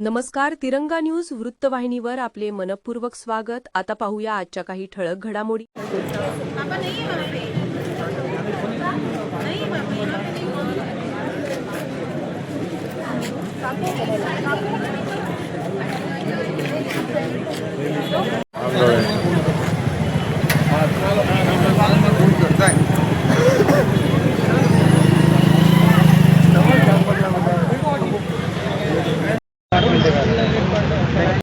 नमस्कार तिरंगा न्यूज वृत्तवाहिनीवर आपले मनपूर्वक स्वागत. आता पाहूया आजच्या काही ठळक घडामोडी. पापा नहीं है वहाँ पे नहीं पापा यहाँ पे नहीं हुआ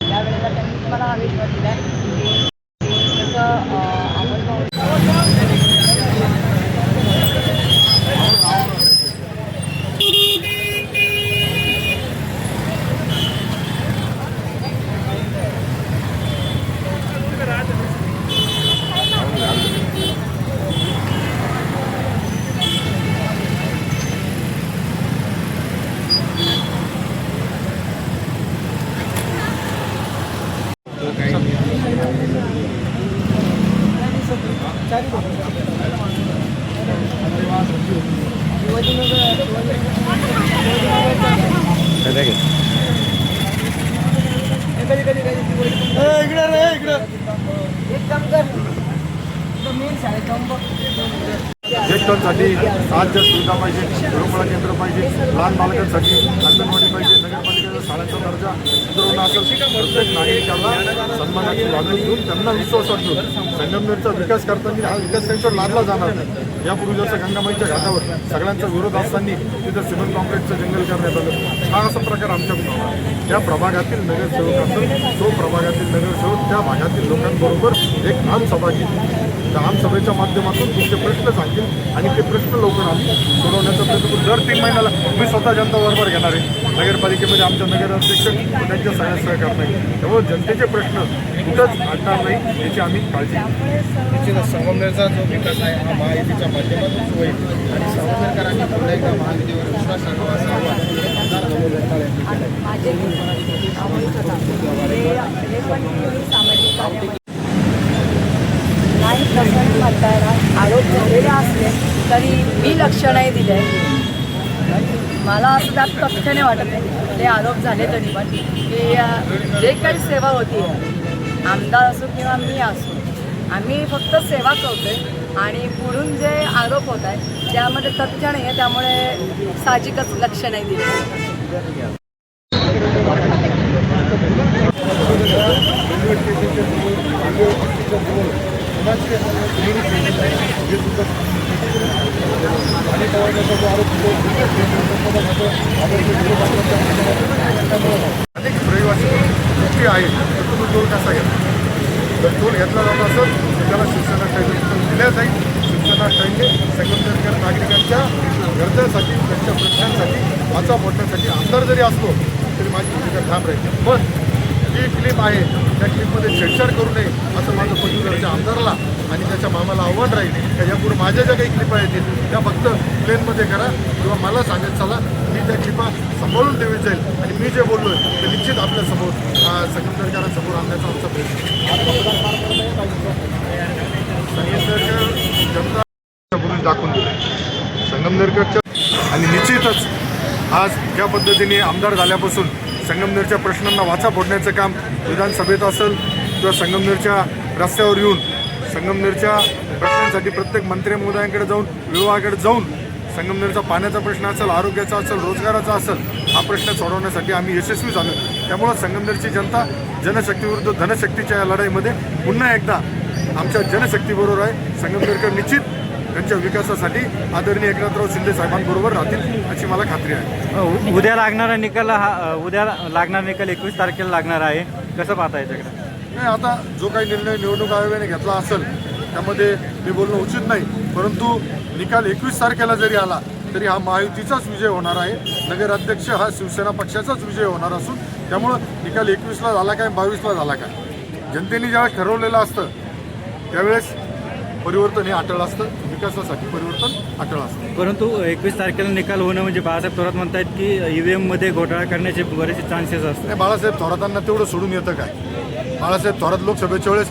त्यावेळेला त्यांनी तुम्हाला आविष्कार दिला की जसं अं, अमोल भाऊ एक काम कर. तो मेन सुविधा पाहिजे घरोपळा केंद्र पाहिजे लहान बालकांसाठी अंगणवाडी पाहिजे नगरपालिका शाळांचा दर्जा सुधारणा असेल प्रत्येक नागरिकांना सन्मानाची वागणूक देऊन त्यांना विश्वास वाटून संगमनेरचा विकास करताना हा विकास त्यांच्यावर लादला जाणार नाही. यापूर्वी जसं गंगामाईच्या घाटावर सगळ्यांचा विरोध असताना तिथं सिमेंट कॉन्क्रीटचं जंगल करण्यात आलं. हा असा प्रकार आमच्याकडून आला त्या प्रभागातील नगरसेवक असेल तो प्रभागातील नगरसेवक त्या भागातील लोकांबरोबर एक आमसभा घेतली त्या आमसभेच्या माध्यमातून तुमचे प्रश्न सांगतील आणि ते प्रश्न लवकर आम्ही सोडवण्याचा प्रयत्न करू. दर तीन महिन्याला मी स्वतः जनता बरोबर घेणार आहे. नगरपालिकेमध्ये आमच्या नगराध्यक्ष व त्यांच्या सहाय्या सहकार नाही त्यामुळे जनतेचे प्रश्न कुठंच अडणार नाही याची आम्ही काळजी निश्चितच संगमनेरचा जो विकास आहे हा महायुतीच्या माध्यमातून होईल आणि संगमनेरकरांनी पुन्हा एकदा महायुतीवर विश्वास ठेवावा असं आवाहन नाही तसं म्हणता येणार आरोप झालेले असले तरी मी लक्ष नाही दिले मला असं त्यात तथ्य नाही वाटत नाही. ते आरोप झाले तरी पण. की जे काही सेवा होती आमदार असो किंवा मी असो आम्ही फक्त सेवा करतोय आणि पुढून जे आरोप होत आहे त्यामध्ये तथ्य नाही आहे त्यामुळे साहजिकच लक्ष नाही दिलं. अनेक रहिवासी गोष्टी आहेत तर तुम्ही टोल कसा घेतला जर टोल घेतला जात असेल तर त्याला शिक्षणा टाईम दिल्या जाईल शिक्षणा टाईमने संगमनेरकर नागरिकांच्या गरजासाठी त्यांच्या प्रश्नांसाठी वाचा फोडण्यासाठी आमदार जरी असलो तरी माझी भूमिका ठाम राहील पण जी क्लिप आहे. त्या क्लिपमध्ये छेडछाड करू नये असं माझं पदवीधरच्या आमदारला आणि त्याच्या मामाला आव्हान राहील का यापुढे माझ्या ज्या काही क्लिपा येतील त्या फक्त प्लेनमध्ये करा किंवा मला सांगत चला. मी त्या क्लिपा सांभाळून ठेवीत जाईल. आणि मी जे बोललो ते निश्चित आपल्यासमोर संगमनेरकरांसमोर आणण्याचा आमचा प्रयत्न संगमनेरकर जनता बोलून दाखवून दिलं संगमनेरकरच्या आणि निश्चितच आज ज्या पद्धतीने आमदार झाल्यापासून संगमनेरच्या प्रश्नांना वाचा फोडण्याचं काम विधानसभेत असेल किंवा संगमनेरच्या रस्त्यावर येऊन संगमनेरच्या प्रश्नांसाठी प्रत्येक मंत्री महोदयांकडे जाऊन विभागाकडे जाऊन संगमनेरचा पाण्याचा प्रश्न असेल आरोग्याचा असेल रोजगाराचा असेल हा प्रश्न सोडवण्यासाठी आम्ही यशस्वी झालो. त्यामुळं संगमनेरची जनता जनशक्तीविरुद्ध धनशक्तीच्या या लढाईमध्ये पुन्हा एकदा आमच्या जनशक्तीबरोबर आहे. संगमनेरकर निश्चित त्यांच्या विकासासाठी आदरणीय एकनाथराव शिंदे साहेबांबरोबर राहतील अशी मला खात्री आहे. उद्या लागणारा निकाल हा उद्या लागणारा निकाल एकवीस तारखेला लागणार आहे. कसं पाहता याच्याकडे? नाही आता जो काही निर्णय निवडणूक आयोगाने घेतला असेल त्यामध्ये मी बोलणं उचित नाही. परंतु निकाल एकवीस तारखेला जरी आला तरी हा महायुतीचाच विजय होणार आहे. नगराध्यक्ष हा शिवसेना पक्षाचाच विजय होणार असून त्यामुळं निकाल एकवीसला झाला काय बावीसला झाला काय? जनतेने ज्यावेळेस ठरवलेलं असतं त्यावेळेस परिवर्तन हे अटळ असतं. विकासासाठी परिवर्तन अटळ असतं. परंतु एकवीस तारखेला निकाल होणं म्हणजे बाळासाहेब थोरात म्हणतायत की ईव्हीएममध्ये घोटाळा करण्याचे बरेचसे चान्सेस असतात. नाही बाळासाहेब थोरातांना तेवढं सोडून येतं काय? बाळासाहेब थोरात लोकसभेच्या वेळेस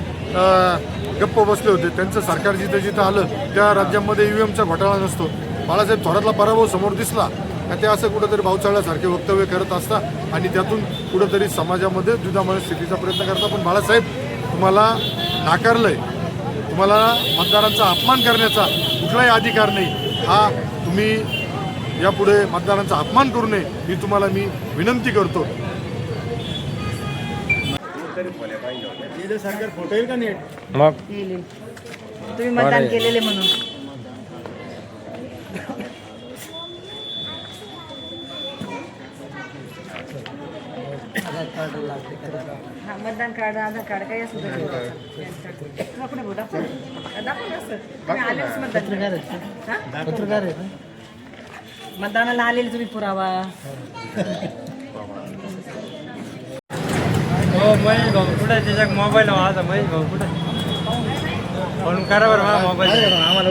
गप्प बसले होते. त्यांचं सरकार जिथं जिथं आलं त्या राज्यामध्ये ईव्हीएमचा घोटाळा नसतो. बाळासाहेब थोरातला पराभव समोर दिसला का ते असं कुठंतरी भावचाळल्यासारखे वक्तव्य करत असतात आणि त्यातून कुठंतरी समाजामध्ये दुधामय स्थितीचा प्रयत्न करता. पण बाळासाहेब तुम्हाला नाकारलंय. तुम्हाला मतदारांचा अपमान करण्याचा कुठलाही अधिकार नाही. हा तुम्ही यापुढे मतदारांचा अपमान करू नये ही तुम्हाला मी विनंती करतो. सरकार फोटो येईल का नीट तुम्ही मतदान केलेले म्हणून हा मतदान कार्ड आधार कार्ड काही असू दे. आपण बोला दाखवलं असतं तुम्ही आलेच मतदान पत्रकार मतदानाला आलेले तुम्ही पुरावा. हो महेश भाऊ कुठे त्याच्या मोबाईल माझा महेश भाऊ कुठे फोन करा बरं मोबाईल आम्हाला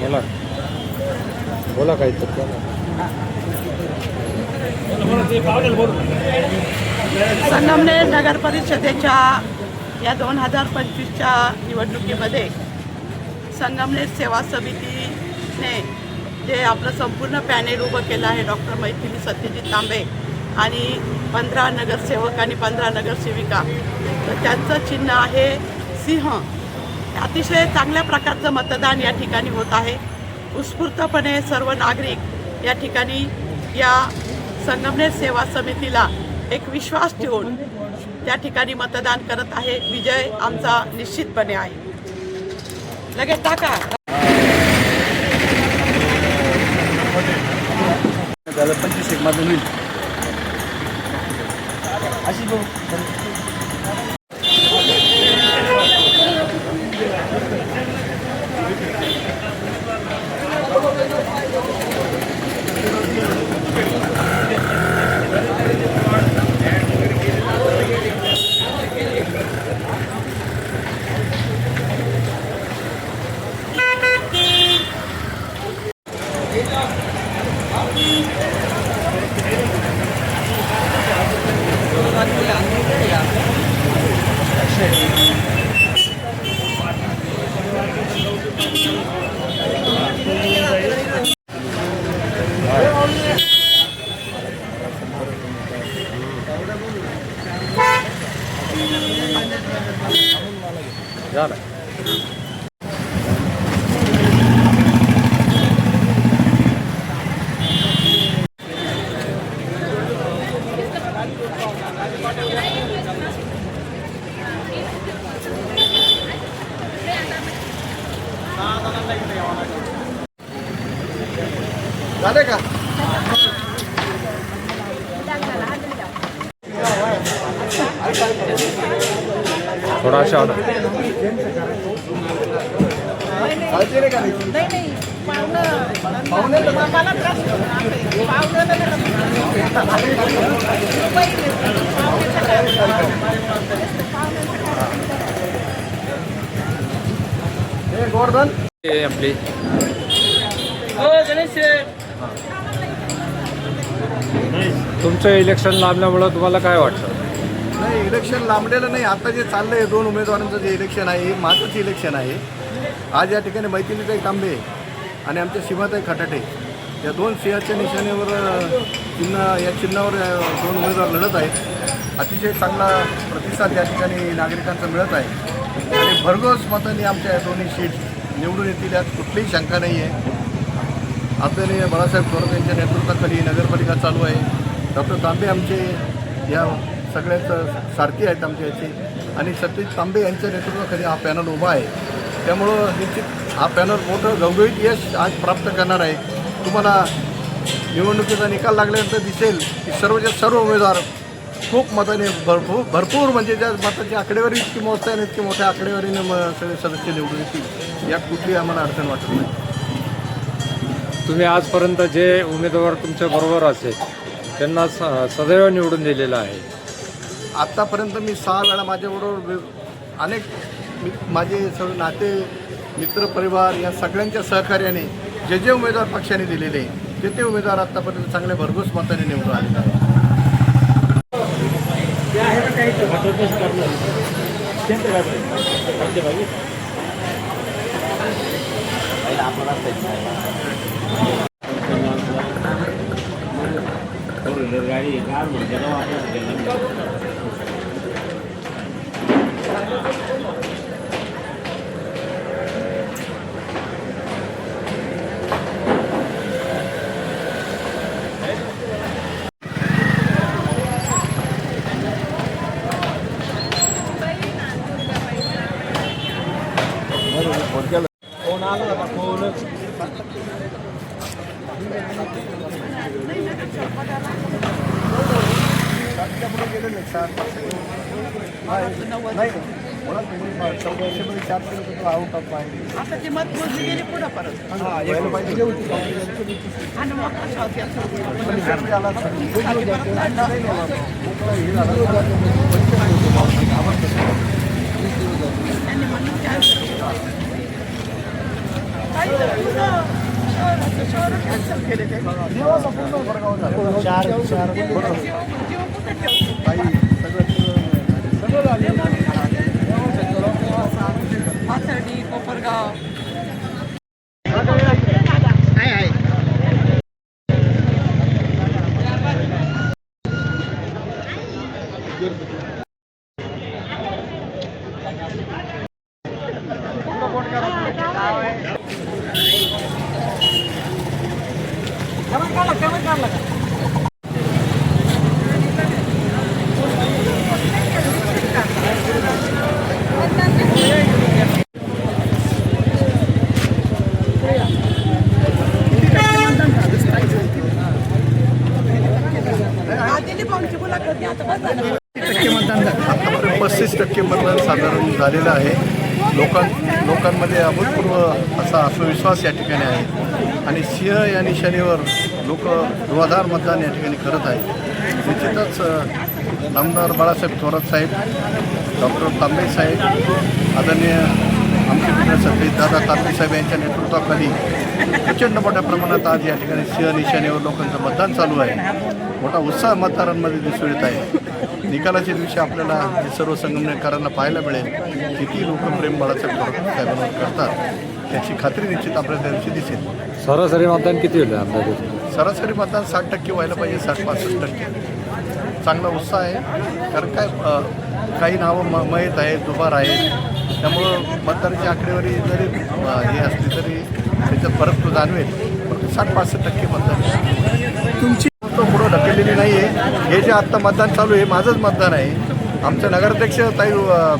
बोला बोला काही संगमनेर नगर परिषदेच्या या दोन हजार पंचवीसच्या निवडणुकीमध्ये संगमनेर सेवा समितीने जे आपलं संपूर्ण पॅनेल उभं केलं आहे डॉक्टर मैथिली सत्यजित तांबे आणि पंधरा नगरसेवक आणि पंधरा नगरसेविका तर त्यांचं चिन्ह आहे सिंह. अतिशय चांगल्या प्रकारचं मतदान या ठिकाणी होत आहे. उत्स्फूर्तपणे सर्व नागरिक या ठिकाणी या संगमनेर सेवा समितीला एक विश्वास ठेवून त्या ठिकाणी मतदान करत आहे. विजय आमचा निश्चितपणे आहे. लगेच टाका. झालं पंचवीस एक माझं होईल. अशी पाहुणं हे गोवर्धन आपली तुमचं इलेक्शन लाभल्यामुळं तुम्हाला काय वाटतं? नाही इलेक्शन लांबलेलं नाही. आता जे चाललं आहे दोन उमेदवारांचं जे इलेक्शन आहे हे इलेक्शन आहे. आज या ठिकाणी मैथिलीताई तांबे आणि आमच्या सीमाताई खटाटे या दोन सिंहाच्या निशाणीवर चिन्ह या चिन्हावर दोन उमेदवार लढत आहेत. अतिशय चांगला प्रतिसाद या ठिकाणी नागरिकांचा मिळत आहे. आणि भरघोस मतांनी आमच्या या दोन्ही सीट निवडून येतील यात कुठलीही शंका नाही आहे आपल्याला बाळासाहेब थोरात यांच्या नेतृत्वाखाली नगरपालिका चालू आहे. डॉक्टर तांबे आमचे या सगळ्याच सारथी आहेत आमच्या याचे. आणि सत्यजित तांबे यांच्या नेतृत्वाखाली हा पॅनल उभा आहे. त्यामुळं निश्चित हा पॅनल मोठं गवगवीत यश आज प्राप्त करणार आहे. तुम्हाला निवडणुकीचा निकाल लागल्यानंतर दिसेल की सर्वच्या सर्व उमेदवार खूप मताने भरपूर भरपूर म्हणजे ज्या मताची आकडेवारी इतकी मत आहे आणि इतकी मोठ्या आकडेवारीने सगळे सदस्य निवडून येतील. यात कुठली आम्हाला अडचण वाटत नाही. तुम्ही आजपर्यंत जे उमेदवार तुमच्या बरोबर असेल त्यांना स- सदैव निवडून दिलेलं आहे. आत्तापर्यंत मी सहा वेळा माझ्याबरोबर अनेक माझे सर्व नाते मित्रपरिवार या सगळ्यांच्या सहकार्याने जे जे उमेदवार पक्षाने दिलेले ते ते उमेदवार आत्तापर्यंत चांगल्या भरघोस मताने निवडून आलेले आहेत. आता ती मत मोजली गेली पुढं परत आणि मग कशा त्यांनी म्हणून कॅन्सल काही शहर कॅन्सल केले ते. जीव कुठे ठेवतो पाथर्डी कोपरगाव. आतापर्यंत पस्तीस टक्के मतदान साधारण झालेलं आहे. लोकां लोकांमध्ये अभूतपूर्व असा आत्मविश्वास या ठिकाणी आहे. आणि सिंह या निशाणीवर लोक धुवाधार मतदान या ठिकाणी करत आहेत. निश्चितच नामदार आमदार बाळासाहेब थोरात साहेब डॉक्टर तांबे साहेब आदरणीय आमचे मित्र दादा तांबे साहेब यांच्या नेतृत्वाखाली प्रचंड मोठ्या प्रमाणात आज या ठिकाणी सिंह निशाणीवर लोकांचं मतदान चालू आहे. मोठा उत्साह मतदारांमध्ये दिसून येत आहे. निकालाच्या दिवशी आपल्याला हे सर्व संगमनेरकरांना पाहायला मिळेल किती लोक प्रेम बाळासाहेब साहेबांवर करतात. याची खात्री निश्चित आपल्याला त्या दिवशी दिसेल. सरासरी मतदान किती होईल अंदाजे? सरासरी मतदान साठ टक्के व्हायला पाहिजे साठ पासष्ट टक्के. चांगला उत्साह आहे. कारण काय काही नावं म मयत आहेत दुबार आहेत. त्यामुळं मतदानाची आकडेवारी जरी हे असली तरी त्याच्यात फरक तो जाणवेल. पण साठ पासष्ट टक्के मतदान. तुमची तो पुढं ढकललेली नाही आहे हे जे आत्ता मतदान चालू आहे माझंच मतदान आहे आमचे नगराध्यक्ष ताई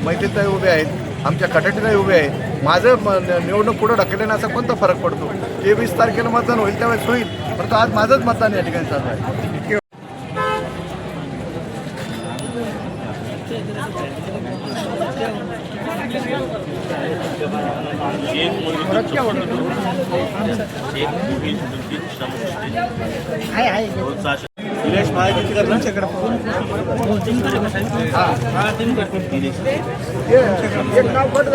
मैत्रीताई उभे आहेत आमच्या कटाटीताई उभे आहेत माझं म- निवडणूक पुढं ढकलण्याचा असा कोणता फरक पडतो ते वीस तारखेला मतदान होईल त्यावेळेस होईल परंतु आज माझंच मतदान या ठिकाणी चालू आहे आहे नाव कट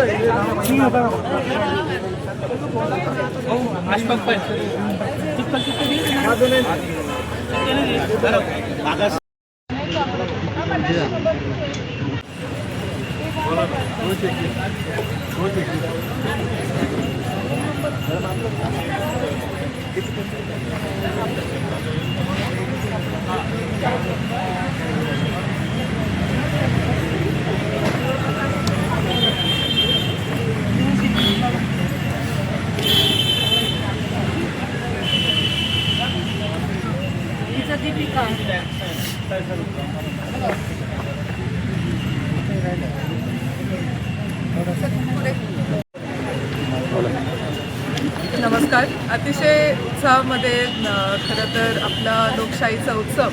नमस्कार अतिशय उत्साहामध्ये अ, खरं तर आपला लोकशाहीचा उत्सव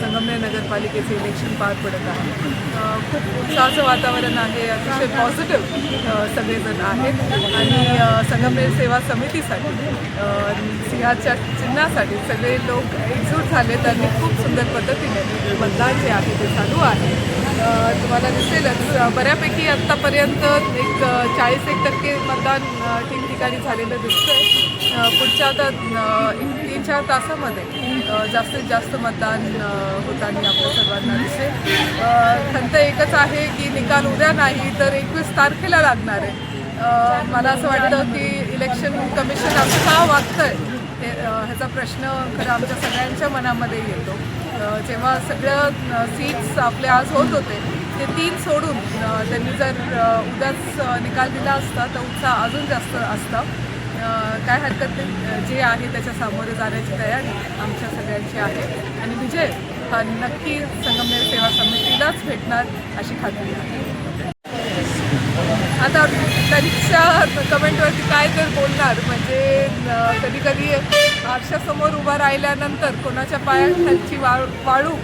संगमनेर नगरपालिकेचे इलेक्शन पार पडत आहे. खूप उत्साहाचं वातावरण आहे अतिशय पॉझिटिव्ह सगळेजण आहेत. आणि संगमनेर सेवा समितीसाठी सिंहाच्या चिन्हासाठी सगळे लोक एकजूट झालेत आणि खूप सुंदर पद्धतीने मतदान जे आहे ते चालू आहे. तुम्हाला दिसेलच बऱ्यापैकी आत्तापर्यंत एक चाळीस एक टक्के मतदान ठिकठिकाणी झालेलं दिसतं आहे पुढच्या आता तीन चार तासामध्ये जास्तीत जास्त मतदान होताना आपल्या सर्वांना दिसेल खंत एकच आहे की निकाल उद्या नाही तर एकवीस तारखेला लागणार आहे. मला असं वाटतं की इलेक्शन कमिशन असं का वागतंय हे ह्याचा प्रश्न खरं आमच्या सगळ्यांच्या मनामध्ये येतो. जेव्हा सगळं सीट्स आपले आज होत होते ते तीन सोडून त्यांनी जर उद्याच निकाल दिला असता तर उत्साह अजून जास्त असता. काय हरकत नाही. जे आहे त्याच्या सामोरे जाण्याची तयारी आमच्या सगळ्यांची आहे. आणि विजय हा नक्की संगमनेर सेवा समितीलाच भेटणार अशी खात्री आहे. आता त्यांच्या कमेंटवरती काय तर बोलणार? म्हणजे कधी कधी आरशासमोर उभा राहिल्यानंतर कोणाच्या पायाखालची वाळ वाळू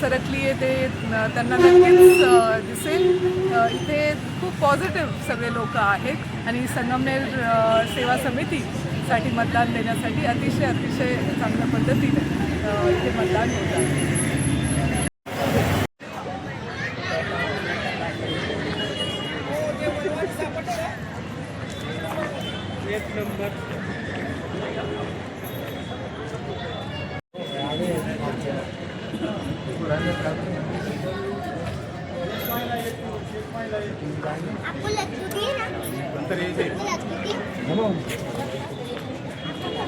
सरकली आहे ते त्यांना नक्कीच दिसेल. इथे खूप पॉझिटिव्ह सगळे लोक आहेत आणि संगमनेर सेवा समितीसाठी मतदान देण्यासाठी अतिशय अतिशय चांगल्या पद्धतीने इथे मतदान होत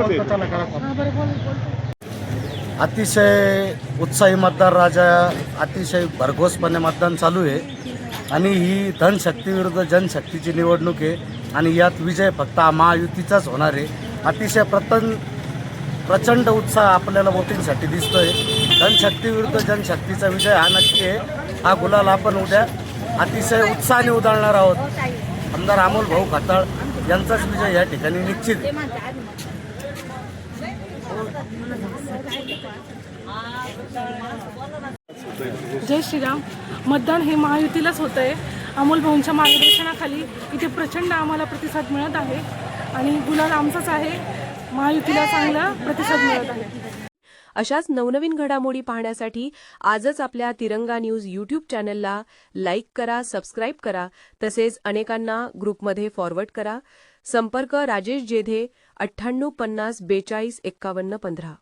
आहे अतिशय उत्साही मतदार राजा अतिशय भरघोसपणे मतदान चालू आहे. आणि ही धनशक्ती विरुद्ध जनशक्तीची निवडणूक आहे. आणि यात विजय फक्त महायुतीचाच होणार आहे. अतिशय प्रतन प्रचंड उत्साह आपल्याला वोटिंगसाठी दिसतोय. धनशक्ती विरुद्ध जनशक्तीचा विजय हा नक्की आहे. हा गुलाल आपण उद्या अतिशय उत्साहाने उधळणार आहोत. आमदार अमोल भाऊ खताळ यांचाच विजय या ठिकाणी निश्चित. आहे. जय श्रीराम. मतदान हे महायुतीलाच होतं आहे अमोल भाऊंच्या मार्गदर्शनाखाली इथे प्रचंड आम्हाला प्रतिसाद मिळत आहे. आणि गुलाल आमचाच आहे. महायुतीला चांगला प्रतिसाद मिळत आहे. अशाच नवनवीन घडामोडी पाहण्यासाठी आजच आपल्या तिरंगा न्यूज यूट्यूब चॅनलला लाईक करा सबस्क्राईब करा. तसेच अनेकांना ग्रुपमध्ये फॉरवर्ड करा. संपर्क राजेश जेधे अठ्ठ्याण्णव पन्नास बेचाळीस एक्कावन्न पंधरा.